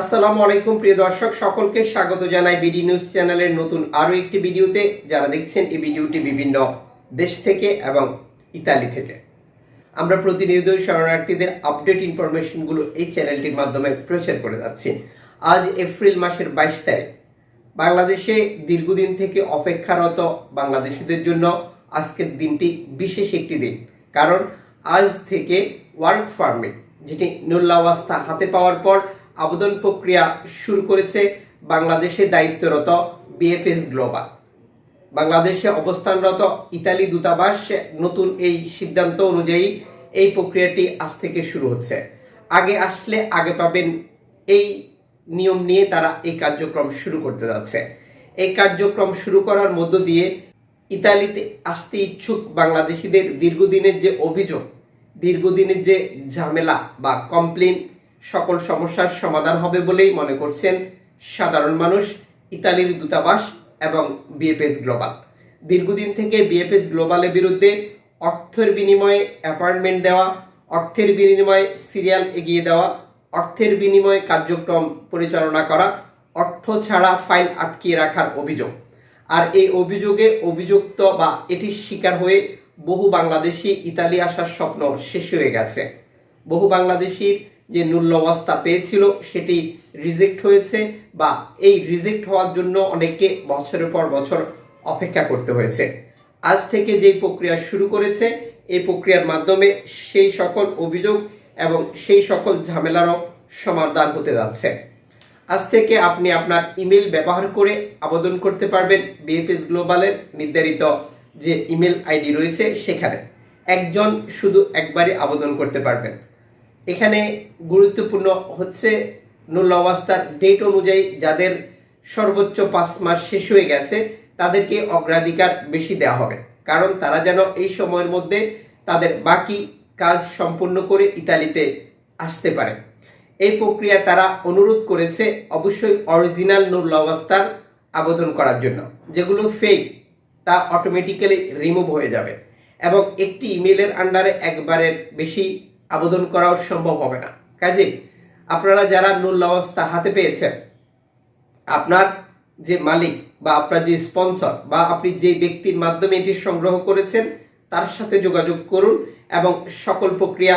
আসসালামু আলাইকুম, প্রিয় দর্শক, সকলকে স্বাগত জানাই বিডি নিউজ চ্যানেলের নতুন আরও একটি ভিডিওতে। যারা দেখছেন এই ভিডিওটি বিভিন্ন দেশ থেকে এবং ইতালি থেকে। আমরা প্রতিনিয়ত শরণার্থীদের আপডেট ইনফরমেশনগুলো এই চ্যানেলটির মাধ্যমে প্রচার করে যাচ্ছি। আজ এপ্রিল মাসের বাইশ তারিখ। বাংলাদেশে দীর্ঘদিন থেকে অপেক্ষারত বাংলাদেশিদের জন্য আজকের দিনটি বিশেষ একটি দিন। কারণ আজ থেকে ওয়ার্ক পারমিট যেটি নুল্লাওয়াস্তা হাতে পাওয়ার পর আবেদন প্রক্রিয়া শুরু করেছে বাংলাদেশে দায়িত্বরত বিএফএস গ্লোবাল বাংলাদেশে অবস্থানরত ইতালি দূতাবাস নতুন এই সিদ্ধান্ত অনুযায়ী এই প্রক্রিয়াটি আজ থেকে শুরু হচ্ছে। আগে আসলে আগে পাবেন এই নিয়ম নিয়ে তারা এই কার্যক্রম শুরু করতে যাচ্ছে। এই কার্যক্রম শুরু করার মধ্য দিয়ে ইতালিতে আসতে ইচ্ছুক বাংলাদেশিদের দীর্ঘদিনের যে অভিযোগ, দীর্ঘদিনের যে ঝামেলা বা কমপ্লেন সকল সমস্যার সমাধান হবে বলেই মনে করছেন সাধারণ মানুষ, ইতালির দূতাবাস এবং বিএফএস গ্লোবাল। দীর্ঘদিন থেকে বিএফএস গ্লোবালের বিরুদ্ধে অর্থের বিনিময়ে অ্যাপয়েন্টমেন্ট দেওয়া, অর্থের বিনিময়ে সিরিয়াল এগিয়ে দেওয়া, অর্থের বিনিময়ে কার্যক্রম পরিচালনা করা, অর্থ ছাড়া ফাইল আটকিয়ে রাখার অভিযোগ। আর এই অভিযোগে অভিযুক্ত বা এটির শিকার হয়ে বহু বাংলাদেশি, ইতালি আসার স্বপ্ন শেষ হয়ে গেছে। বহু বাংলাদেশির যে মূল্য অবস্থা পেয়েছিল সেটি রিজেক্ট হয়েছে বা এই রিজেক্ট হওয়ার জন্য অনেককে বছরের পর বছর অপেক্ষা করতে হয়েছে। আজ থেকে যেই প্রক্রিয়া শুরু করেছে, এই প্রক্রিয়ার মাধ্যমে সেই সকল অভিযোগ এবং সেই সকল ঝামেলারও সমাধান হতে যাচ্ছে। আজ থেকে আপনি আপনার ইমেল ব্যবহার করে আবেদন করতে পারবেন বিএফএস গ্লোবালের নির্ধারিত যে ইমেল আইডি রয়েছে সেখানে। একজন শুধু একবারই আবেদন করতে পারবেন। এখানে গুরুত্বপূর্ণ হচ্ছে নুল অবস্থার ডেট অনুযায়ী যাদের সর্বোচ্চ পাঁচ মাস শেষ হয়ে গেছে, তাদেরকে অগ্রাধিকার বেশি দেওয়া হবে। কারণ তারা যেন এই সময়ের মধ্যে তাদের বাকি কাজ সম্পূর্ণ করে ইতালিতে আসতে পারে। এই প্রক্রিয়া তারা অনুরোধ করেছে অবশ্যই অরিজিনাল নুল অবস্থার আবেদন করার জন্য। যেগুলো ফেক তা অটোমেটিক্যালি রিমুভ হয়ে যাবে। এবং একটি ইমেলের আন্ডারে একবারের বেশি আবেদন করাও সম্ভব হবে না। কাজে আপনারা যারা নুল অবস্থা হাতে পেয়েছেন, আপনার যে মালিক বা আপনার যে স্পন্সর বা আপনি যে ব্যক্তির মাধ্যমে এটি সংগ্রহ করেছেন, তার সাথে যোগাযোগ করুন এবং সকল প্রক্রিয়া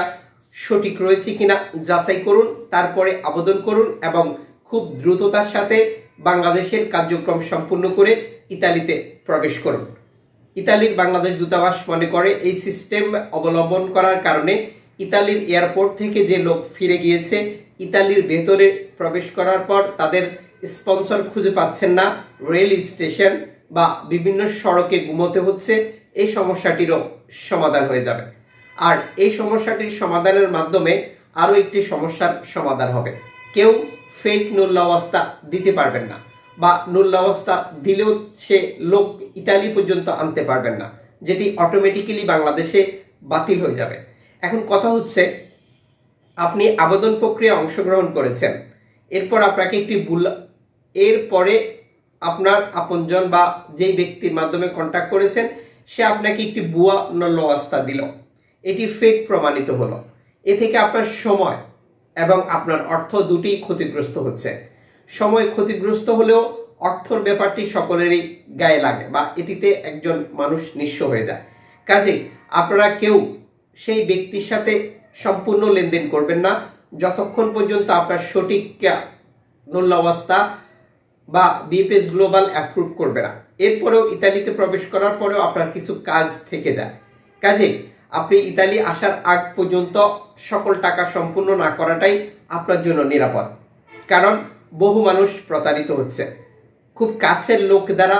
সঠিক রয়েছে কিনা যাচাই করুন, তারপরে আবেদন করুন এবং খুব দ্রুততার সাথে বাংলাদেশের কার্যক্রম সম্পূর্ণ করে ইতালিতে প্রবেশ করুন। ইতালির বাংলাদেশ দূতাবাস মনে করে এই সিস্টেম অবলম্বন করার কারণে ইতালির এয়ারপোর্ট থেকে যে লোক ফিরে গিয়েছে, ইতালির ভেতরে প্রবেশ করার পর তাদের স্পন্সর খুঁজে পাচ্ছেন না। রেল স্টেশন বা বিভিন্ন সড়কে ঘুমোতে হচ্ছে। এই সমস্যাটিরও সমাধান হয়ে যাবে। আর এই সমস্যাটির সমাধানের মাধ্যমে আরও একটি সমস্যার সমাধান হবে। কেউ ফেক নুল্লাবস্থা দিতে পারবেন না বা নুল্লাবস্থা দিলেও সে লোক ইতালি পর্যন্ত আনতে পারবেন না, যেটি অটোমেটিক্যালি বাংলাদেশে বাতিল হয়ে যাবে। এখন কথা হচ্ছে, আপনি আবেদন প্রক্রিয়া অংশগ্রহণ করেছেন। এরপর আপনাকে একটি ভুল, এরপরে আপনার আপনজন বা যেই ব্যক্তির মাধ্যমে কন্ট্যাক্ট করেছেন, সে আপনাকে একটি বুয়া নল্লবাস্তা দিল। এটি ফেক প্রমাণিত হলো। এ থেকে আপনার সময় এবং আপনার অর্থ দুটিই ক্ষতিগ্রস্ত হচ্ছে। সময় ক্ষতিগ্রস্ত হলেও অর্থর ব্যাপারটি সকলেরই গায়ে লাগে বা এটিতে একজন মানুষ নিঃস্ব হয়ে যায়। কাজেই আপনারা কেউ সেই ব্যক্তির সাথে সম্পূর্ণ লেনদেন করবেন না। যতক্ষণ পর্যন্ত আপনার সঠিক নল্লাবস্থা বা বিএফএস গ্লোবাল অ্যাপ্রুভ করবে না। এরপরেও ইতালিতে প্রবেশ করার পরেও আপনার কিছু কাজ থেকে যায়। কাজে আপনি ইতালি আসার আগ পর্যন্ত সকল টাকা সম্পূর্ণ না করাটাই আপনার জন্য নিরাপদ। কারণ বহু মানুষ প্রতারিত হচ্ছে। খুব কাছের লোক দ্বারা,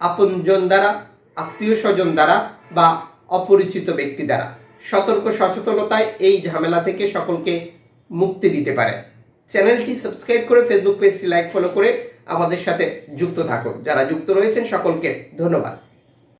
আপনজন দ্বারা, আত্মীয় স্বজন দ্বারা বা অপরিচিত ব্যক্তি দ্বারা। সতর্ক সচেতনতায় এই ঝামেলা থেকে সকলকে মুক্তি দিতে পারে। চ্যানেলটি সাবস্ক্রাইব করে ফেসবুক পেজটি লাইক ফলো করে আমাদের সাথে যুক্ত থাকুন। যারা যুক্ত রয়েছেন সকলকে ধন্যবাদ।